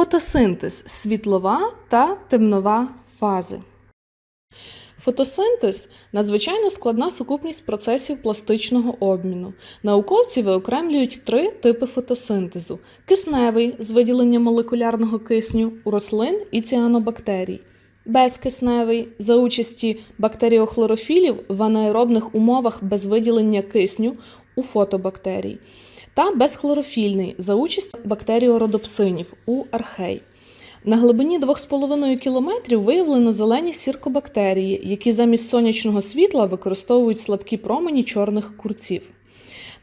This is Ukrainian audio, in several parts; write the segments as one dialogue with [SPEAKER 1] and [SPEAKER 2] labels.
[SPEAKER 1] Фотосинтез світлова та темнова фази. Фотосинтез надзвичайно складна сукупність процесів пластичного обміну. Науковці виокремлюють три типи фотосинтезу: кисневий з виділенням молекулярного кисню у рослин і ціанобактерій, безкисневий за участі бактеріохлорофілів в анаеробних умовах без виділення кисню у фотобактерій, та безхлорофільний за участі бактеріородопсинів у архей. На глибині 2,5 кілометрів виявлено зелені сіркобактерії, які замість сонячного світла використовують слабкі промені чорних курців.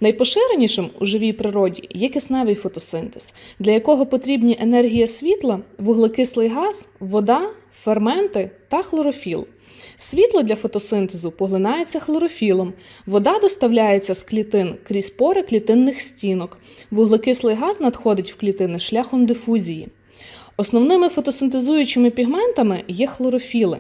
[SPEAKER 1] Найпоширенішим у живій природі є кисневий фотосинтез, для якого потрібні енергія світла, вуглекислий газ, вода, ферменти та хлорофіл. Світло для фотосинтезу поглинається хлорофілом, вода доставляється з клітин крізь пори клітинних стінок, вуглекислий газ надходить в клітини шляхом дифузії. Основними фотосинтезуючими пігментами є хлорофіли.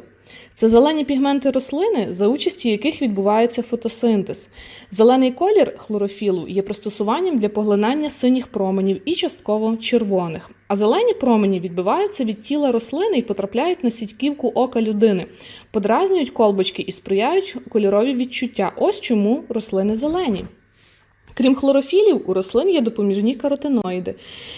[SPEAKER 1] Це зелені пігменти рослини, за участі яких відбувається фотосинтез. Зелений колір хлорофілу є пристосуванням для поглинання синіх променів і частково червоних. А зелені промені відбиваються від тіла рослини і потрапляють на сітьківку ока людини, подразнюють колбочки і сприяють кольорові відчуття. Ось чому рослини зелені. Крім хлорофілів, у рослин є допоміжні каротиноїди,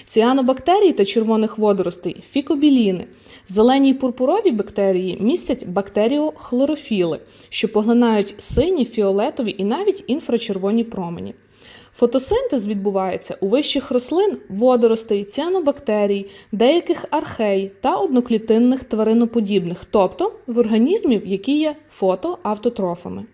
[SPEAKER 1] ціанобактерій та червоних водоростей, фікобіліни. Зелені й пурпурові бактерії містять бактеріохлорофіли, що поглинають сині, фіолетові і навіть інфрачервоні промені. Фотосинтез відбувається у вищих рослин, водоростей, ціанобактерій, деяких архей та одноклітинних твариноподібних, тобто в організмів, які є фотоавтотрофами.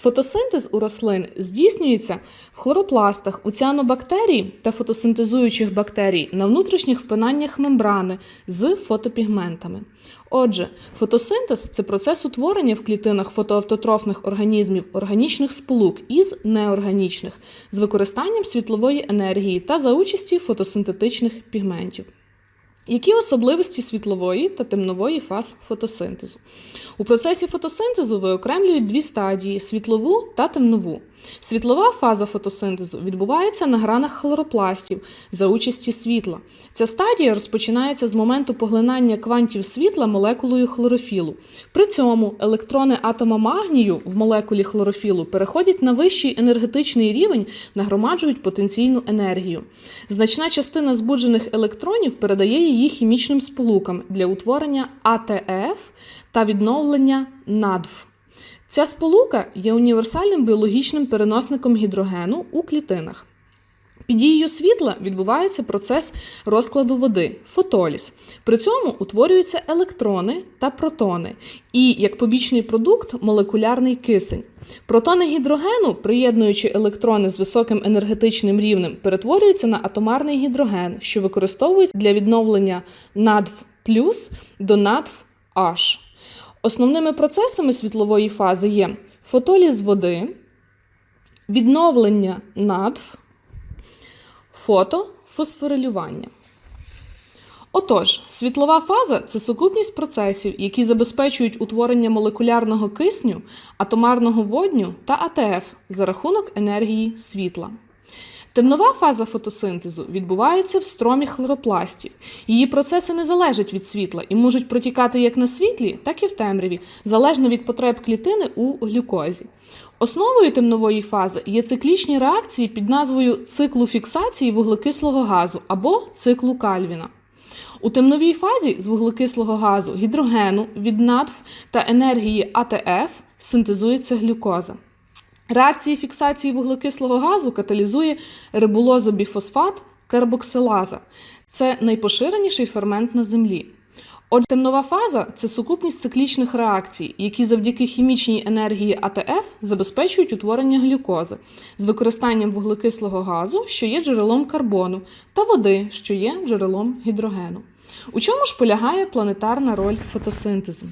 [SPEAKER 1] Фотосинтез у рослин здійснюється в хлоропластах, у ціанобактерій та фотосинтезуючих бактерій на внутрішніх впинаннях мембрани з фотопігментами. Отже, фотосинтез це процес утворення в клітинах фотоавтотрофних організмів органічних сполук із неорганічних з використанням світлової енергії та за участі фотосинтетичних пігментів. Які особливості світлової та темнової фаз фотосинтезу? У процесі фотосинтезу виокремлюють дві стадії світлову та темнову. Світлова фаза фотосинтезу відбувається на гранах хлоропластів за участі світла. Ця стадія розпочинається з моменту поглинання квантів світла молекулою хлорофілу. При цьому електрони атома магнію в молекулі хлорофілу переходять на вищий енергетичний рівень, нагромаджують потенційну енергію. Значна частина збуджених електронів передає її хімічним сполукам для утворення АТФ та відновлення НАДВ. Ця сполука є універсальним біологічним переносником гідрогену у клітинах. Під дією світла відбувається процес розкладу води фотоліз. При цьому утворюються електрони та протони, і як побічний продукт молекулярний кисень. Протони гідрогену, приєднуючи електрони з високим енергетичним рівнем, перетворюються на атомарний гідроген, що використовується для відновлення надв плюс до надв H. Основними процесами світлової фази є фотоліз води, відновлення надв, фотофосфорилювання. Отож, світлова фаза це сукупність процесів, які забезпечують утворення молекулярного кисню, атомарного водню та АТФ за рахунок енергії світла. Темнова фаза фотосинтезу відбувається в стромі хлоропластів. Її процеси не залежать від світла і можуть протікати як на світлі, так і в темряві, залежно від потреб клітини у глюкозі. Основою темнової фази є циклічні реакції під назвою циклу фіксації вуглекислого газу або циклу Кальвіна. У темновій фазі з вуглекислого газу, гідрогену, від надф та енергії АТФ синтезується глюкоза. Реакції фіксації вуглекислого газу каталізує рибулозобіфосфат карбоксилаза. Це найпоширеніший фермент на землі. Отже, темнова фаза це сукупність циклічних реакцій, які завдяки хімічній енергії АТФ забезпечують утворення глюкози з використанням вуглекислого газу, що є джерелом карбону, та води, що є джерелом гідрогену. У чому ж полягає планетарна роль фотосинтезу?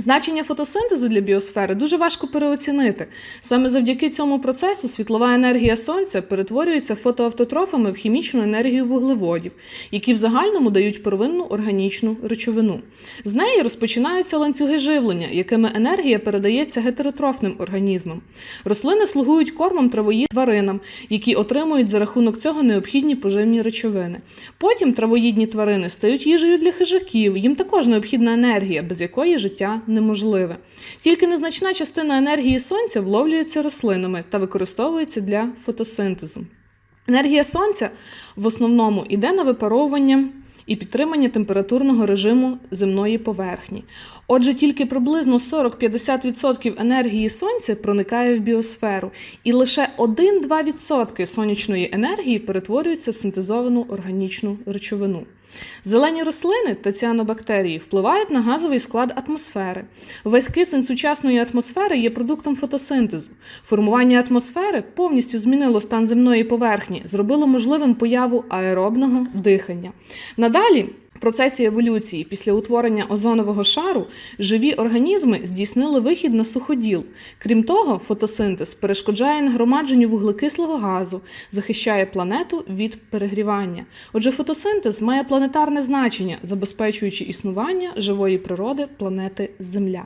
[SPEAKER 1] Значення фотосинтезу для біосфери дуже важко переоцінити. Саме завдяки цьому процесу світлова енергія сонця перетворюється фотоавтотрофами в хімічну енергію вуглеводів, які в загальному дають первинну органічну речовину. З неї розпочинаються ланцюги живлення, якими енергія передається гетеротрофним організмам. Рослини слугують кормом травоїд тваринам, які отримують за рахунок цього необхідні поживні речовини. Потім травоїдні тварини стають їжею для хижаків. Їм також необхідна енергія, без якої життя неможливе. Тільки незначна частина енергії сонця вловлюється рослинами та використовується для фотосинтезу. Енергія сонця в основному йде на випаровування і підтримання температурного режиму земної поверхні. Отже, тільки приблизно 40-50% енергії сонця проникає в біосферу, і лише 1-2% сонячної енергії перетворюються в синтезовану органічну речовину. Зелені рослини та ціанобактерії впливають на газовий склад атмосфери. Весь кисень сучасної атмосфери є продуктом фотосинтезу. Формування атмосфери повністю змінило стан земної поверхні, зробило можливим появу аеробного дихання. Надалі. Процесі еволюції після утворення озонового шару живі організми здійснили вихід на суходіл. Крім того, фотосинтез перешкоджає нагромадженню вуглекислого газу, захищає планету від перегрівання. Отже, фотосинтез має планетарне значення, забезпечуючи існування живої природи планети Земля.